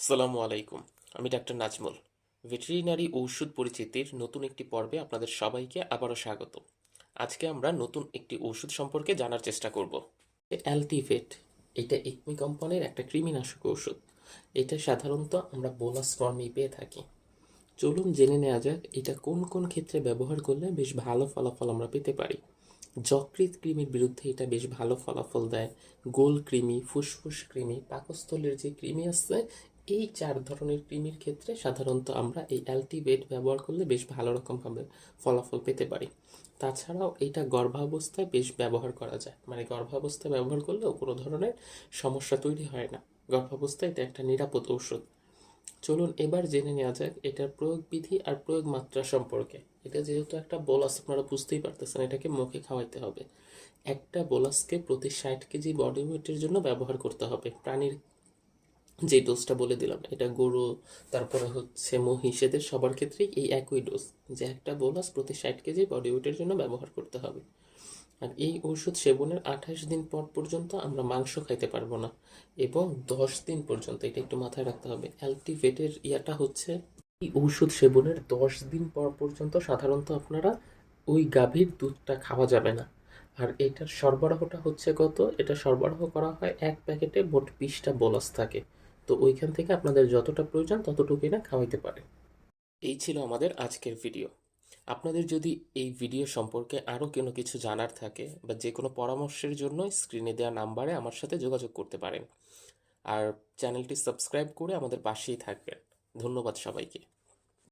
আসসালামু আলাইকুম, আমি ডাক্তার নাজমুল। ভেটেরিনারি ঔষধ পরিচিতির নতুন একটি পর্বে আপনাদের সবাইকে আবারও স্বাগত। আজকে আমরা নতুন একটি ওষুধ সম্পর্কে জানার চেষ্টা করব। অ্যালটিভেট, এটা একমি কোম্পানির একটা কৃমিনাশক ওষুধ এটা সাধারণত আমরা বোনাস ফর্মেই পেয়ে থাকি। চলুন জেনে নেওয়া যাক, এটা কোন কোন ক্ষেত্রে ব্যবহার করলে বেশ ভালো ফলাফল আমরা পেতে পারি। যকৃত কৃমির বিরুদ্ধে এটা বেশ ভালো ফলাফল দেয়। গোল কৃমি, ফুসফুস কৃমি, পাকস্থলের যে কৃমি আছে এই চার ধরনের কৃমির ক্ষেত্রে সাধারণত আমরা এই অ্যালটিভেট ব্যবহার করলে বেশ ভালো রকমভাবে ফলাফল পেতে পারি। তাছাড়াও এটা গর্ভাবস্থায় বেশ ব্যবহার করা যায়। মানে গর্ভাবস্থায় ব্যবহার করলেও কোনো ধরনের সমস্যা তৈরি হয় না। গর্ভাবস্থায় এটা একটা নিরাপদ ঔষধ। চলুন এবার জেনে নেওয়া যাক এটার প্রয়োগ বিধি আর প্রয়োগ মাত্রা সম্পর্কে। এটা যেহেতু একটা বোলাস, আপনারা বুঝতেই পারতেছেন এটাকে মুখে খাওয়াইতে হবে। একটা বোলাসকে প্রতি ষাট কেজি বডি ওয়েটের জন্য ব্যবহার করতে হবে। প্রাণীর যে ডোজটা বলে দিলাম, এটা গরু, তারপরে হচ্ছে মহিষ এদের সবার ক্ষেত্রেই এই একই ডোজ যে একটা বোলাস প্রতি ষাট কেজি বডি ওয়েটের জন্য ব্যবহার করতে হবে। আর এই ওষুধ সেবনের আঠাশ দিন পর পর্যন্ত আমরা মাংস খাইতে পারব না এবং দশ দিন পর্যন্ত, এটা একটু মাথায় রাখতে হবে। অ্যালটিভেটের ইয়াটা হচ্ছে, এই ঔষধ সেবনের দশ দিন পর পর্যন্ত সাধারণত আপনারা ওই গাভীর দুধটা খাওয়া যাবে না। আর এটার সরবরাহটা হচ্ছে কত? এটা সরবরাহ করা হয় এক প্যাকেটে মোট বিশটা বোলাস থাকে। তো ওইখান থেকে আপনাদের যতটা প্রয়োজন ততটুকু না খাওয়াইতে পারে। এই ছিল আমাদের আজকের ভিডিও। আপনাদের যদি এই ভিডিও সম্পর্কে আরও কোনো কিছু জানার থাকে বা যে কোনো পরামর্শের জন্য স্ক্রিনে দেওয়া নাম্বারে আমার সাথে যোগাযোগ করতে পারেন। আর চ্যানেলটি সাবস্ক্রাইব করে আমাদের পাশেই থাকবেন। ধন্যবাদ সবাইকে।